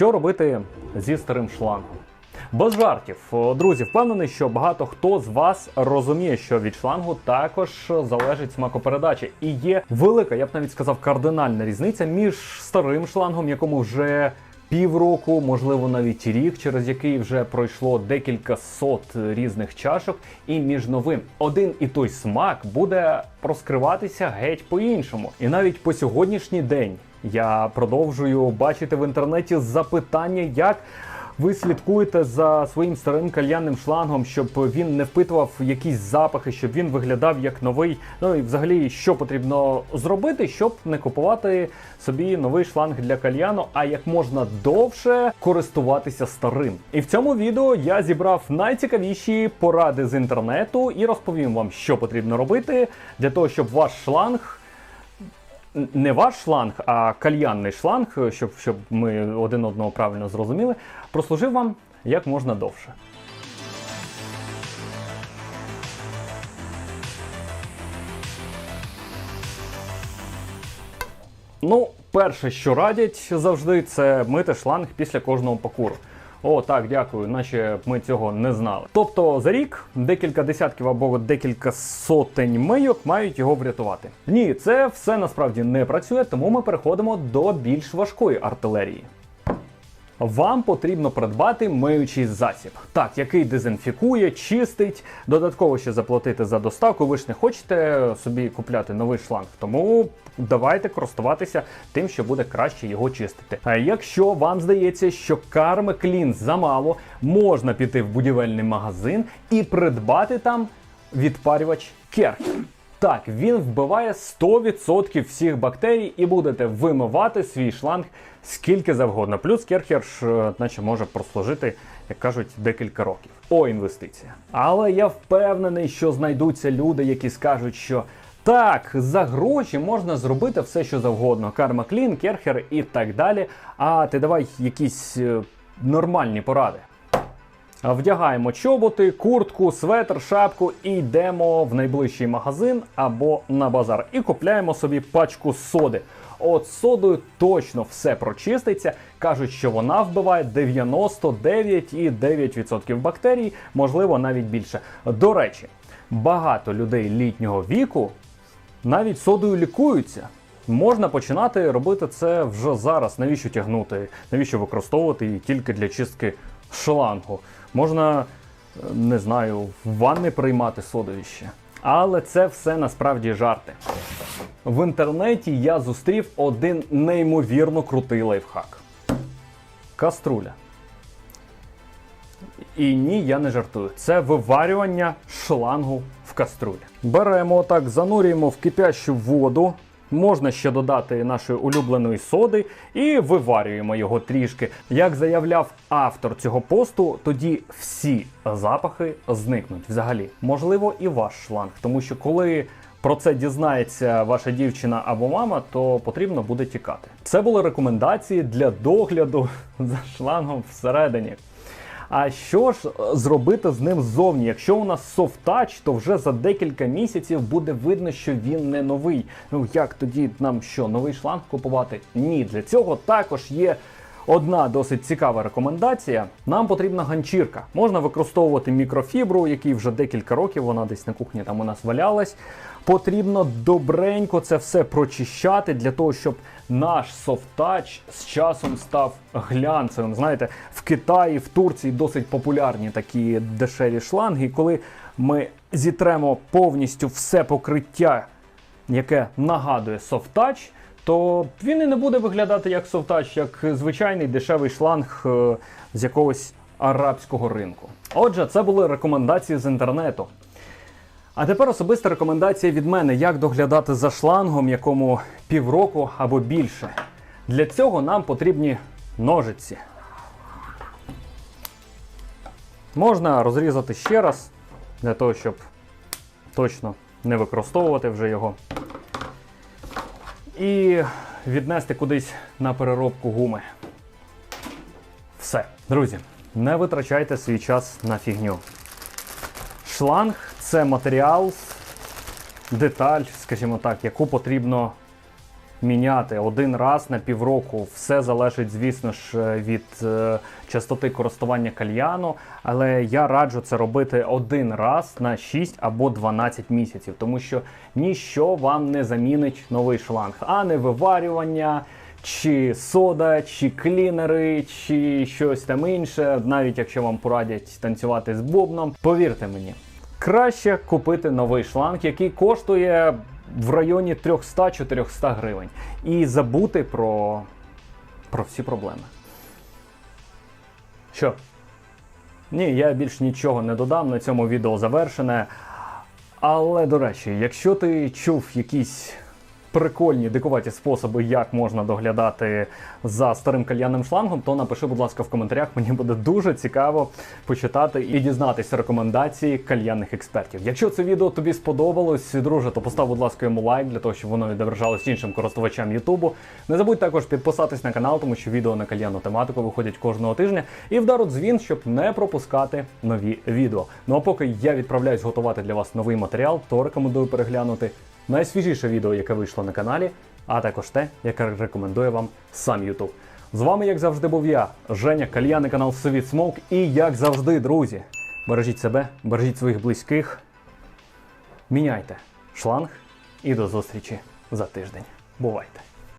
Що робити зі старим шлангом? Без жартів, друзі, впевнений, що багато хто з вас розуміє, що від шлангу також залежить смакопередача. І є велика, я б навіть сказав, кардинальна різниця між старим шлангом, якому вже півроку, можливо, навіть рік, через який вже пройшло декілька сот різних чашок, і між новим один і той смак буде розкриватися геть по-іншому. І навіть по сьогоднішній день я продовжую бачити в інтернеті запитання, як. Ви слідкуєте за своїм старим кальянним шлангом, щоб він не впитував якісь запахи, щоб він виглядав як новий. Ну і взагалі, що потрібно зробити, щоб не купувати собі новий шланг для кальяну, а як можна довше користуватися старим. І в цьому відео я зібрав найцікавіші поради з інтернету і розповім вам, що потрібно робити для того, щоб ваш шланг не ваш шланг, а кальянний шланг, щоб, щоб ми один одного правильно зрозуміли, прослужив вам як можна довше. Ну, перше, що радять завжди, це мити шланг після кожного покуру. О, так, дякую, наче ми цього не знали. Тобто за рік декілька десятків або декілька сотень мийок мають його врятувати. Ні, це все насправді не працює, тому ми переходимо до більш важкої артилерії. Вам потрібно придбати миючий засіб, так, який дезінфікує, чистить, додатково ще заплатити за доставку. Ви ж не хочете собі купляти новий шланг, тому давайте користуватися тим, що буде краще його чистити. А якщо вам здається, що карми клін замало, можна піти в будівельний магазин і придбати там відпарювач Керхер. Так, він вбиває 100% всіх бактерій і будете вимивати свій шланг скільки завгодно. Плюс Керхер ж, е, наче може прослужити, як кажуть, декілька років. О, інвестиція. Але я впевнений, що знайдуться люди, які скажуть, що так, за гроші можна зробити все, що завгодно. Карма Клін, Керхер і так далі. А ти давай якісь е, нормальні поради. Вдягаємо чоботи, куртку, светр, шапку і йдемо в найближчий магазин або на базар і купляємо собі пачку соди. От содою точно все прочиститься. Кажуть, що вона вбиває 99,9% бактерій, можливо, навіть більше. До речі, багато людей літнього віку навіть содою лікуються. Можна починати робити це вже зараз. Навіщо тягнути? Навіщо використовувати її тільки для чистки шлангу? Можна, е, не знаю, в ванни приймати содою ще. Але це все насправді жарти. В інтернеті я зустрів один неймовірно крутий лайфхак. Каструля. І ні, я не жартую. Це виварювання шлангу в каструлі. Беремо так, занурюємо в кипящу воду. Можна ще додати нашої улюбленої соди і виварюємо його трішки. Як заявляв автор цього посту, тоді всі запахи зникнуть взагалі. Можливо, і ваш шланг, тому що коли про це дізнається ваша дівчина або мама, то потрібно буде тікати. Це були рекомендації для догляду за шлангом всередині. А що ж е, зробити з ним ззовні? Якщо у нас софтач, то вже за декілька місяців буде видно, що він не новий. Ну як тоді нам що, новий шланг купувати? Ні, для цього також є. Одна досить цікава рекомендація. Нам потрібна ганчірка. Можна використовувати мікрофібру, який вже декілька років вона десь на кухні там у нас валялась. Потрібно добренько це все прочищати для того, щоб наш софтач з часом став глянцевим. Знаєте, в Китаї, в Турції досить популярні такі дешеві шланги. Коли ми зітремо повністю все покриття, яке нагадує софтач, то він і не буде виглядати як софтач, як звичайний дешевий шланг е, з якогось арабського ринку. Отже, це були рекомендації з інтернету. А тепер особиста рекомендація від мене, як доглядати за шлангом, якому півроку або більше. Для цього нам потрібні ножиці. Можна розрізати ще раз, для того, щоб точно не використовувати вже його. І віднести кудись на переробку гуми. Все, друзі, не витрачайте свій час на фігню. Шланг це матеріал, деталь, скажімо так, яку потрібно міняти один раз на півроку. Все залежить, звісно ж, від е, частоти користування кальяну. Але я раджу це робити один раз на 6 або 12 місяців, тому що ніщо вам не замінить новий шланг, а не виварювання. Чи сода, чи клінери, чи щось там інше, навіть якщо вам порадять танцювати з бубном, повірте мені, краще купити новий шланг, який коштує в районі 300-400 гривень, і забути про, про всі проблеми. Що? Ні, я більш нічого не додам. На цьому відео завершене. Але, до речі, якщо ти чув якісь прикольні дикуваті способи, як можна доглядати за старим кальянним шлангом, то напиши, будь ласка, в коментарях. Мені буде дуже цікаво почитати і дізнатися рекомендації кальянних експертів. Якщо це відео тобі сподобалось, друже, то постав, будь ласка, йому лайк для того, щоб воно відображалось іншим користувачам Ютубу. Не забудь також підписатись на канал, тому що відео на кальянну тематику виходять кожного тижня. І вдару дзвін, щоб не пропускати нові відео. Ну а поки я відправляюсь готувати для вас новий матеріал, то рекомендую переглянути найсвіжіше відео, яке вийшло на каналі, а також те, яке рекомендує вам сам YouTube. З вами, як завжди, був я, Женя, Кальяни, канал Совіт Смоук. І як завжди, друзі, бережіть себе, бережіть своїх близьких, міняйте шланг і до зустрічі за тиждень. Бувайте!